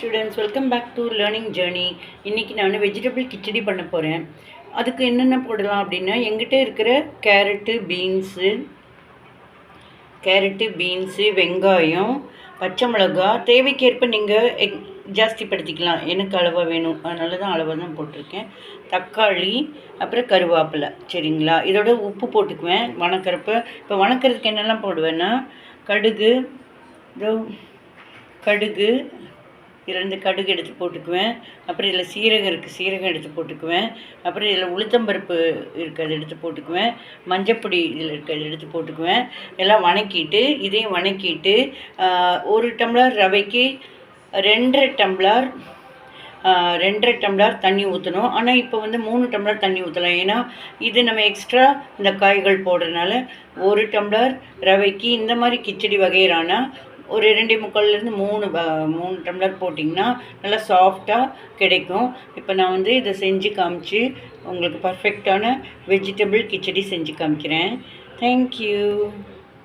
Students welcome back to learning journey இன்றைக்கி நான் vegetable khichdi பண்ண போகிறேன் அதுக்கு என்னென்ன போடலாம் அப்படின்னா எங்கிட்ட இருக்கிற கேரட்டு பீன்ஸு கேரட்டு பீன்ஸு வெங்காயம் பச்சை மிளகா. தேவைக்கேற்ப நீங்கள் எக் ஜாஸ்திப்படுத்திக்கலாம் எனக்கு அளவாக வேணும். அதனால தான் அளவாக தான் போட்டிருக்கேன். தக்காளி அப்புறம் கருவேப்பிலை. சரிங்களா? இதோட உப்பு போட்டுக்குவேன். வணக்கிறப்ப இப்போ வணக்கிறதுக்கு என்னெல்லாம் போடுவேன்னா கடுகு இதோ கடுகு இதுலேருந்து கடுகு எடுத்து போட்டுக்குவேன். அப்புறம் இதில் சீரகம் இருக்குது சீரகம் எடுத்து போட்டுக்குவேன். அப்புறம் இதில் உளுத்தம்பருப்பு இருக்கிறது எடுத்து போட்டுக்குவேன். மஞ்சப்பொடி இதில் இருக்கிறது எடுத்து போட்டுக்குவேன். எல்லாம் வணக்கிட்டு இதையும் வணக்கிட்டு ஒரு டம்ளர் ரவைக்கு ரெண்டரை டம்ளர் ரெண்டரை டம்ளர் தண்ணி ஊற்றணும் ஆனால் இப்போ வந்து மூணு டம்ளர் தண்ணி ஊற்றலாம் ஏன்னா இது நம்ம எக்ஸ்ட்ரா இந்த காய்கள் போடுறதுனால ஒரு டம்ளர் ரவைக்கு இந்த மாதிரி கிச்சடி வகையிறானா ஒரு ரெண்டே முக்கால்லேருந்து மூணு ப- மூணு டம்ளர் போட்டிங்கன்னா நல்லா சாஃப்டாக கிடைக்கும். இப்போ நான் வந்து இதை செஞ்சு காமிச்சு உங்களுக்கு பர்ஃபெக்டான வெஜிடபிள் கிச்சடி செஞ்சு காமிக்கிறேன். தேங்க்யூ